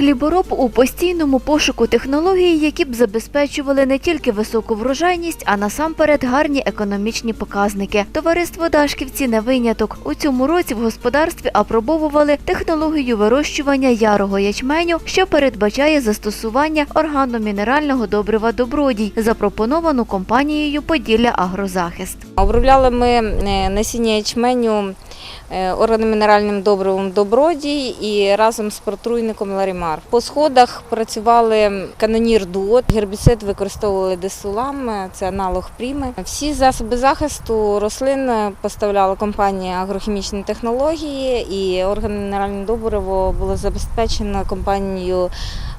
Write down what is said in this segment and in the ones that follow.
Хлібороб у постійному пошуку технологій, які б забезпечували не тільки високу врожайність, а насамперед гарні економічні показники. Товариство Дашківці не виняток. У цьому році в господарстві апробовували технологію вирощування ярого ячменю, що передбачає застосування органомінерального добрива добродій, запропоновану компанією Поділля Агрозахист. Обробляли ми е, насіння ячменю органомінеральним добривом Добродій і разом з протруйником Ларімар. По сходах працювали канонір дуот, гербіцид використовували десулам, е, це аналог пріми. Всі засоби захисту рослин поставляла компанія агрохімічні технології і органомінеральне добриво було забезпечено компанією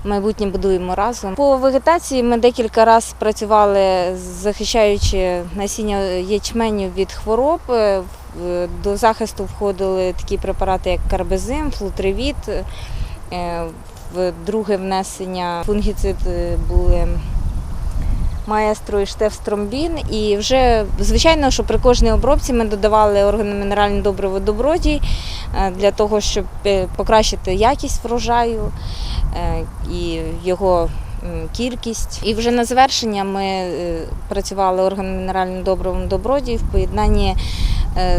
майбутнє будуємо разом. По вегетації ми декілька разів працювали, захищаючи насіння ячменю від хвороб. Е, До захисту входили такі препарати, як карбезим, флутривіт. Е, В друге внесення фунгіцид е, були маестро і штефстромбін. І вже звичайно, що при кожній обробці ми додавали органомінеральне добриво добродій е, для того, щоб е, покращити якість врожаю е, і його кількість. І вже на завершення ми працювали працювали органомінеральним добривом добродій в поєднанні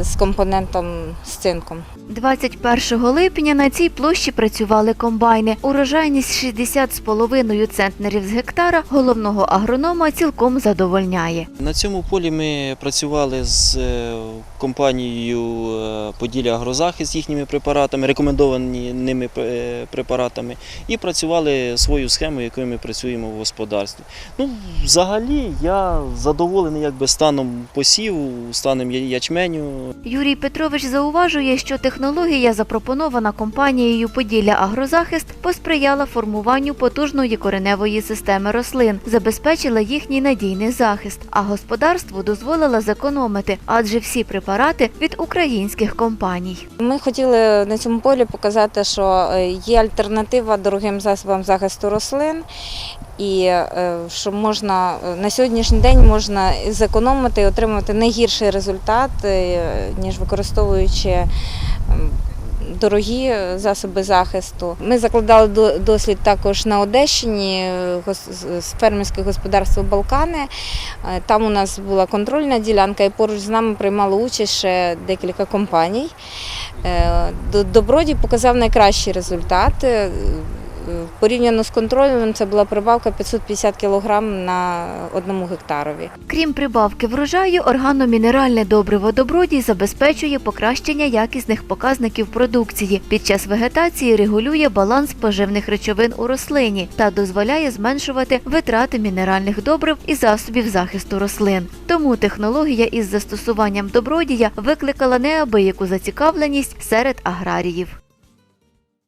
з компонентом з цинком. 21 липня на цій площі працювали комбайни. Урожайність 60,5 центнерів з гектара головного агронома цілком задовольняє. На цьому полі ми працювали з е, компанією е, Поділля Агрозахист з їхніми препаратами, рекомендовані ними е, препаратами, і працювали свою схему, якою ми працюємо в господарстві. Ну, взагалі, я задоволений якби станом посіву, станом я- ячменю. Юрій Петрович зауважує, що технологія, запропонована компанією Поділля Агрозахист, посприяла формуванню потужної кореневої системи рослин, забезпечила їхній надійний захист, а господарству дозволила зекономити, адже всі препарати від українських компаній. Ми хотіли на цьому полі показати, що е, є альтернатива дорогим засобам захисту рослин, і е, що можна е, на сьогоднішній день можна зекономити і отримати не гірший результат, ніж використовуючи ем, дорогі засоби захисту. Ми закладали дослід також на Одещині, е, з- фермерське господарство Балкани. Е, Там у нас була контрольна ділянка, і поруч з нами приймало участь ще декілька компаній. Е, До- Добродій показав найкращі результати. Е, Порівняно з контрольним, це була прибавка 550 кг на одному гектарові. Крім прибавки врожаю, органомінеральне добриво добродій забезпечує покращення якісних показників продукції. Під час вегетації регулює баланс поживних речовин у рослині та дозволяє зменшувати витрати мінеральних добрив і засобів захисту рослин. Тому технологія із застосуванням добродія викликала неабияку зацікавленість серед аграріїв.